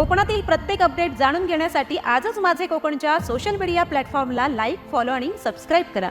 कोकणातील प्रत्येक अपडेट जाणून घेण्यासाठी आजच माझे कोकणच्या सोशल मीडिया प्लॅटफॉर्मला लाईक फॉलो आणि सबस्क्राईब करा.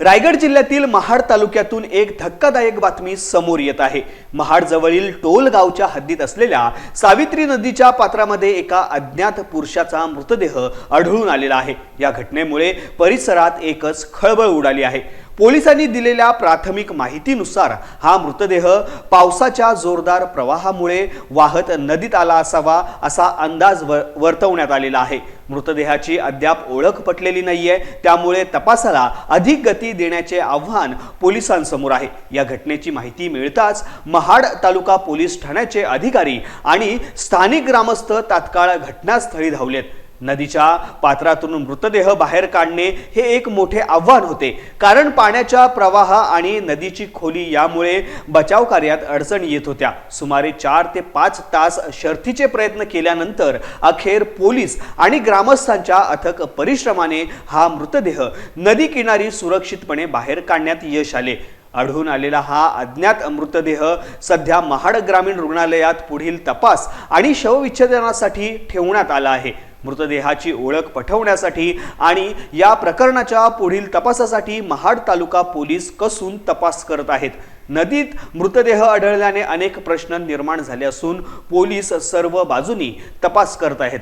रायगड जिल्ह्यातील महाड तालुक्यातून एक धक्कादायक बातमी समोर येत आहे. महाड जवळील टोल गावच्या हद्दीत असलेल्या सावित्री नदीच्या पात्रामध्ये एका अज्ञात पुरुषाचा मृतदेह आढळून आलेला आहे. या घटनेमुळे परिसरात एकच खळबळ उडाली आहे. पोलिसांनी दिलेल्या प्राथमिक माहितीनुसार हा मृतदेह पावसाच्या जोरदार प्रवाहामुळे वाहत नदीत आला असावा असा अंदाज वर- वर्तवण्यात आलेला आहे. मृतदेहाची अद्याप ओळख पटलेली नाहीये. त्यामुळे तपासाला अधिक गती देण्याचे आव्हान पोलिसांसमोर आहे. या घटनेची माहिती मिळताच महाड तालुका पोलीस ठाण्याचे अधिकारी आणि स्थानिक ग्रामस्थ तात्काळ घटनास्थळी धावलेत. नदीच्या पात्रातून मृतदेह बाहेर काढणे हे एक मोठे आव्हान होते. कारण पाण्याच्या प्रवाह आणि नदीची खोली यामुळे बचाव कार्यात अडचणी येत होत्या. सुमारे चार ते पाच तास शर्थीचे प्रयत्न केल्यानंतर अखेर पोलीस आणि ग्रामस्थांच्या अथक परिश्रमाने हा मृतदेह नदी किनारी सुरक्षितपणे बाहेर काढण्यात यश आले. आढळून आलेला हा अज्ञात मृतदेह सध्या महाड ग्रामीण रुग्णालयात पुढील तपास आणि शवविच्छेदनासाठी ठेवण्यात आला आहे. मृतदेहाची ओळख पटवण्यासाठी आणि या प्रकरणाच्या पुढील तपासासाठी महाड तालुका पोलीस कसून तपास करत आहेत. नदीत मृतदेह आढळल्याने अनेक प्रश्न निर्माण झाले असून पोलीस सर्व बाजूनी तपास करत आहेत.